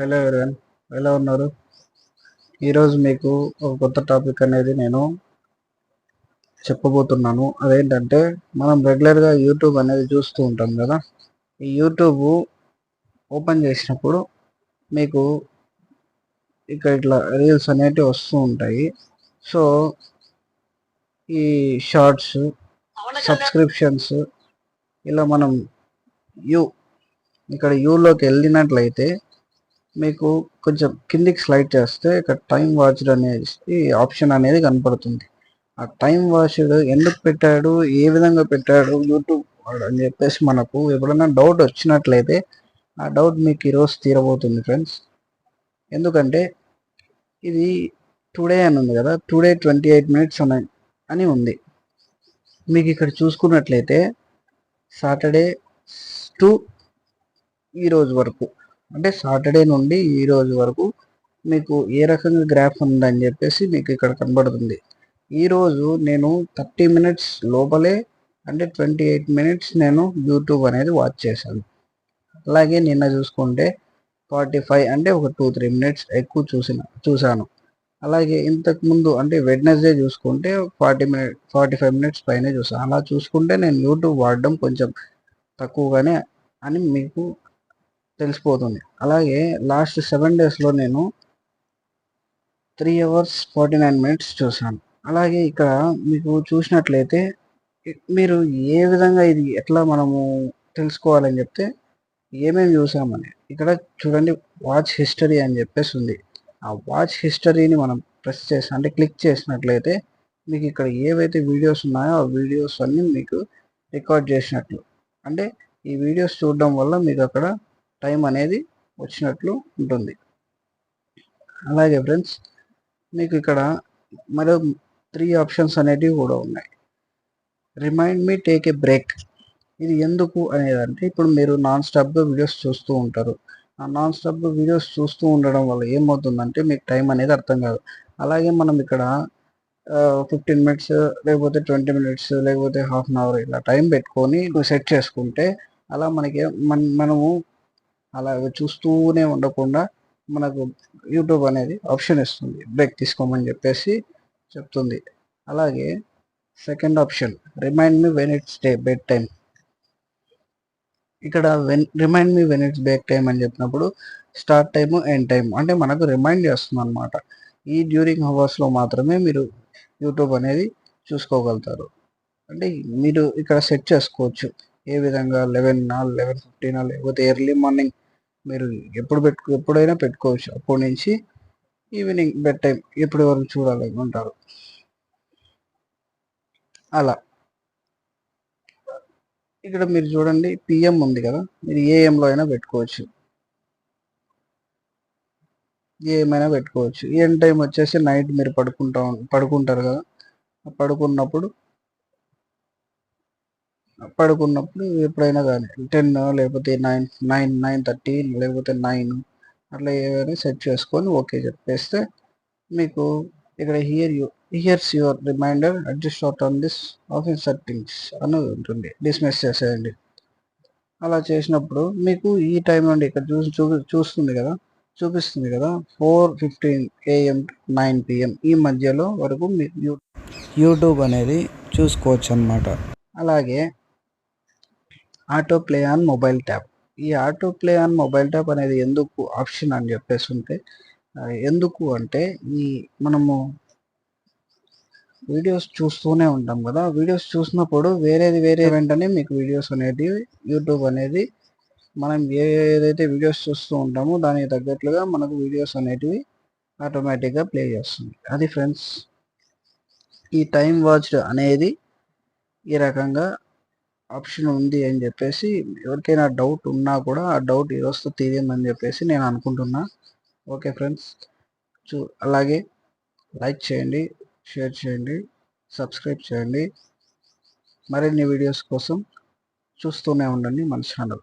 Hello everyone? ఎలా ఉన్నారు? ఈరోజు మీకు ఒక కొత్త టాపిక్ అనేది నేను చెప్పబోతున్నాను. అదేంటంటే మనం రెగ్యులర్గా యూట్యూబ్ అనేది చూస్తూ ఉంటాం కదా. ఈ యూట్యూబ్ ఓపెన్ చేసినప్పుడు మీకు ఇక్కడ ఇట్లా రీల్స్ అనేటివి వస్తూ ఉంటాయి. సో ఈ షార్ట్స్ సబ్స్క్రిప్షన్స్ ఇలా మనం యూ ఇక్కడ యూలోకి వెళ్ళినట్లయితే మీకు కొంచెం కిందికి స్లైడ్ చేస్తే ఇక్కడ టైం వాచ్డ్ అనేది ఆప్షన్ అనేది కనపడుతుంది. ఆ టైం వాచ్డ్ ఎందుకు పెట్టాడు? ఏ విధంగా పెట్టాడు? యూట్యూబ్ వాడు అని చెప్పేసి మనకు ఎప్పుడైనా డౌట్ వచ్చినట్లయితే ఆ డౌట్ మీకు ఈరోజు తీరబోతుంది ఫ్రెండ్స్ ఎందుకంటే ఇది టుడే అని ఉంది కదా టుడే ట్వంటీ ఎయిట్ మినిట్స్ అని అని ఉంది. మీకు ఇక్కడ చూసుకున్నట్లయితే సాటర్డే టు ఈ రోజు వరకు అంటే సాటర్డే నుండి ఈ రోజు వరకు మీకు ఏ రకంగా గ్రాఫ్ ఉందని చెప్పేసి మీకు ఇక్కడ కనబడుతుంది. ఈరోజు నేను థర్టీ మినిట్స్ లోపలే అంటే ట్వంటీ ఎయిట్ మినిట్స్ నేను యూట్యూబ్ అనేది వాచ్ చేశాను. అలాగే నిన్న చూసుకుంటే ఫార్టీ ఫైవ్ అంటే ఒక టూ త్రీ మినిట్స్ ఎక్కువ చూసిన చూశాను. అలాగే ఇంతకుముందు అంటే వెడ్నెస్డే చూసుకుంటే forty minute forty five minutes పైన చూసాను అలా చూసుకుంటే నేను యూట్యూబ్ వాడడం కొంచెం తక్కువగానే అని మీకు తెలిసిపోతుంది. అలాగే లాస్ట్ సెవెన్ డేస్లో నేను three hours forty nine minutes చూసాను అలాగే ఇక్కడ మీకు చూసినట్లయితే మీరు ఏ విధంగా ఇది ఎట్లా మనము తెలుసుకోవాలని చెప్తే ఏమేమి చూసామని. ఇక్కడ చూడండి వాచ్ హిస్టరీ అని చెప్పేసి ఉంది. ఆ వాచ్ హిస్టరీని మనం ప్రెస్ చేసి అంటే క్లిక్ చేసినట్లయితే మీకు ఇక్కడ ఏవైతే వీడియోస్ ఉన్నాయో ఆ వీడియోస్ అన్నీ మీకు రికార్డ్ చేసినట్లు. అంటే ఈ వీడియోస్ చూడడం వల్ల మీకు అక్కడ టైం అనేది వచ్చినట్లు ఉంటుంది. అలాగే ఫ్రెండ్స్ మీకు ఇక్కడ మరో త్రీ ఆప్షన్స్ అనేటివి కూడా ఉన్నాయి. Remind me take a break. ఇది ఎందుకు అనేది అంటే ఇప్పుడు మీరు నాన్ స్టాప్గా వీడియోస్ చూస్తూ ఉంటారు. ఆ నాన్ స్టాప్ వీడియోస్ చూస్తూ ఉండడం వల్ల ఏమవుతుందంటే మీకు టైం అనేది అర్థం కాదు. అలాగే మనం ఇక్కడ ఫిఫ్టీన్ మినిట్స్ లేకపోతే ట్వంటీ మినిట్స్ లేకపోతే హాఫ్ అన్ అవర్ ఇలా టైం పెట్టుకొని సెట్ చేసుకుంటే అలా మనకి మన మనము అలా చూస్తూనే ఉండకుండా మనకు యూట్యూబ్ అనేది ఆప్షన్ ఇస్తుంది. బ్రేక్ తీసుకోమని చెప్పేసి చెప్తుంది. అలాగే second option remind me when it's day bed time ఇక్కడ when remind me when it's break time అని చెప్పినప్పుడు స్టార్ట్ టైము ఎండ్ టైం అంటే మనకు రిమైండ్ చేస్తుంది అనమాట ఈ డ్యూరింగ్ అవర్స్లో మాత్రమే మీరు యూట్యూబ్ అనేది చూసుకోగలుగుతారు. అంటే మీరు ఇక్కడ సెట్ చేసుకోవచ్చు. ఏ విధంగా? లెవెన్ లెవెన్ ఫిఫ్టీన్ లేకపోతే ఎర్లీ మార్నింగ్ మీరు ఎప్పుడు పెట్టుకో ఎప్పుడైనా పెట్టుకోవచ్చు. అప్పటి నుంచి ఈవినింగ్ బెడ్ టైం ఎప్పటి వరకు చూడాలి ఉంటారు అలా. ఇక్కడ మీరు చూడండి పిఎం ఉంది కదా మీరు ఏఎంలో అయినా పెట్టుకోవచ్చు. ఏమైనా పెట్టుకోవచ్చు. ఏం టైం వచ్చేసి నైట్ మీరు పడుకుంటా పడుకుంటారు కదా పడుకున్నప్పుడు పడుకున్నప్పుడు ఎప్పుడైనా కానీ టెన్ లేకపోతే నైన్ నైన్ నైన్ థర్టీ లేకపోతే నైన్ అట్లా ఏమైనా సెట్ చేసుకొని ఓకే చెప్పేస్తే మీకు ఇక్కడ here you here's your reminder adjust out on this office settings అని ఉంటుంది. డిస్మిస్ చేసేయండి. అలా చేసినప్పుడు మీకు ఈ టైం నుండి ఇక్కడ చూసి చూ చూస్తుంది కదా చూపిస్తుంది కదా four fifteen AM nine PM ఈ మధ్యలో వరకు మీరు యూట్యూబ్ అనేది చూసుకోవచ్చు అనమాట అలాగే auto play on mobile tap ఈ auto play on mobile tap అనేది ఎందుకు ఆప్షన్ అని చెప్పేసి ఉంటే ఎందుకు అంటే ఈ మనము వీడియోస్ చూస్తూనే ఉంటాం కదా. వీడియోస్ చూసినప్పుడు వేరేది వేరే వెంటనే మీకు వీడియోస్ అనేటివి యూట్యూబ్ అనేది మనం ఏదైతే వీడియోస్ చూస్తూ ఉంటామో దానికి తగ్గట్లుగా మనకు వీడియోస్ అనేటివి ఆటోమేటిక్గా ప్లే చేస్తుంది. అది ఫ్రెండ్స్ ఈ టైం వాచ్ అనేది ఈ రకంగా ఆప్షన్ ఉంది అని చెప్పేసి ఎవరికైనా డౌట్ ఉన్నా కూడా ఆ డౌట్ ఈరోజుతో తీరిందని చెప్పేసి నేను అనుకుంటున్నా. ఓకే ఫ్రెండ్స్ చూ అలాగే లైక్ చేయండి షేర్ చేయండి సబ్స్క్రైబ్ చేయండి. మరిన్ని వీడియోస్ కోసం చూస్తూనే ఉండండి మన ఛానల్.